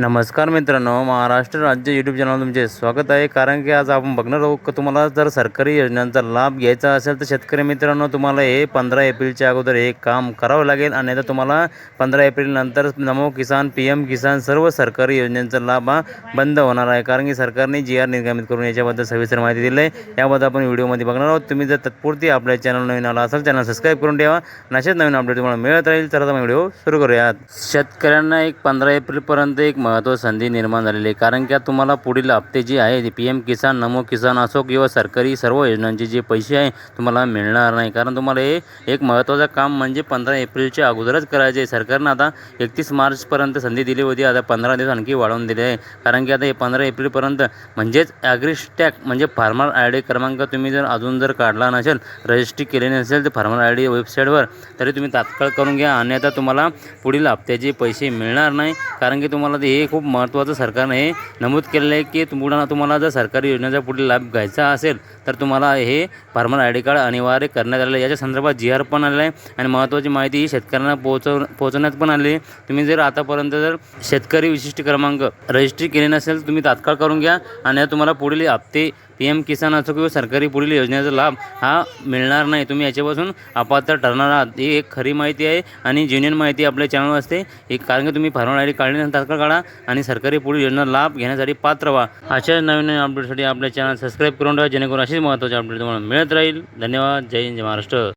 नमस्कार मित्रांनो महाराष्ट्र राज्य यूट्यूब चॅनल तुमचे स्वागत आहे. कारण की आज आपण बघणार आहोत की तुम्हाला जर सरकारी योजनांचा लाभ घ्यायचा असेल तर शेतकरी मित्रांनो तुम्हाला हे पंधरा एप्रिलच्या अगोदर हे काम करावं लागेल. आणि आता तुम्हाला पंधरा एप्रिलनंतर नमो किसान पी एम किसान सर्व सरकारी योजनांचा लाभ हा बंद होणार आहे. कारण की सरकारने जी आर निर्गमित करून याच्याबद्दल सविस्तर माहिती दिली आहे. याबद्दल आपण व्हिडिओमध्ये बघणार आहोत. तुम्ही जर तत्पुरती आपल्या चॅनल नवीन आला असेल चॅनल सबस्क्राईब करून ठेवा. आणि नवीन अपडेट तुम्हाला मिळत राहील तर आता व्हिडिओ सुरू करूयात. शेतकऱ्यांना एक पंधरा एप्रिलपर्यंत एक महत्त्व संधी निर्माण झालेली आहे. कारण की आता तुम्हाला पुढील हप्ते जे आहे पी एम किसान नमो किसान असो किंवा सरकारी सर्व योजनांचे जे पैसे आहे तुम्हाला मिळणार नाही. कारण तुम्हाला हे एक महत्त्वाचं काम म्हणजे पंधरा एप्रिलच्या अगोदरच करायचे आहे. सरकारनं आता एकतीस मार्चपर्यंत संधी दिली होती. आता पंधरा दिवस आणखी वाढवून दिले आहे. कारण की आता हे पंधरा एप्रिलपर्यंत म्हणजेच ॲग्रिस्टॅक म्हणजे फार्मर आय डी क्रमांक तुम्ही जर अजून जर काढला नसेल रजिस्ट्री केले नसेल तर फार्मर आय डी वेबसाईटवर तरी तुम्ही तात्काळ करून घ्या. आणि आता तुम्हाला पुढील हप्त्याचे पैसे मिळणार नाही. कारण की तुम्हाला ते हे खूप महत्त्वाचं सरकारने हे नमूद केलेलं आहे की तुम्हाला तुम्हाला जर सरकारी योजनेचा पुढील लाभ घ्यायचा असेल तर तुम्हाला हे फार्मर आय डी कार्ड अनिवार्य करण्यात आलेलं आहे. याच्या संदर्भात जी आर पण आलेलं आहे आणि महत्त्वाची माहिती ही शेतकऱ्यांना पोहोचव पोहोचवण्यात पण आली आहे. तुम्ही जर आतापर्यंत जर शेतकरी विशिष्ट क्रमांक रजिस्ट्री केले नसेल तुम्ही तात्काळ करून घ्या आणि तुम्हाला पुढील हप्ते पी एम किसान असो किंवा सरकारी पुढील योजनेचा लाभ हा मिळणार नाही. तुम्ही याच्यापासून अपात्र ठरणार आहात. ही एक खरी माहिती आहे आणि जेन्युन माहिती आपल्या चॅनलवर असते एक कारण की तुम्ही फार्मर आय डी काढल्यानंतर तात्काळ काढा. आणि सरकारी पुढील योजना लाभ घेण्यासाठी पात्र व्हा. अशाच नवीन नवीन अपडेटसाठी आपल्या चॅनल सबस्क्राईब करून ठेवा जेणेकरून अशीच महत्त्वाचे अपडेट तुम्हाला मिळत राहील. धन्यवाद. जय हिंद जय महाराष्ट्र.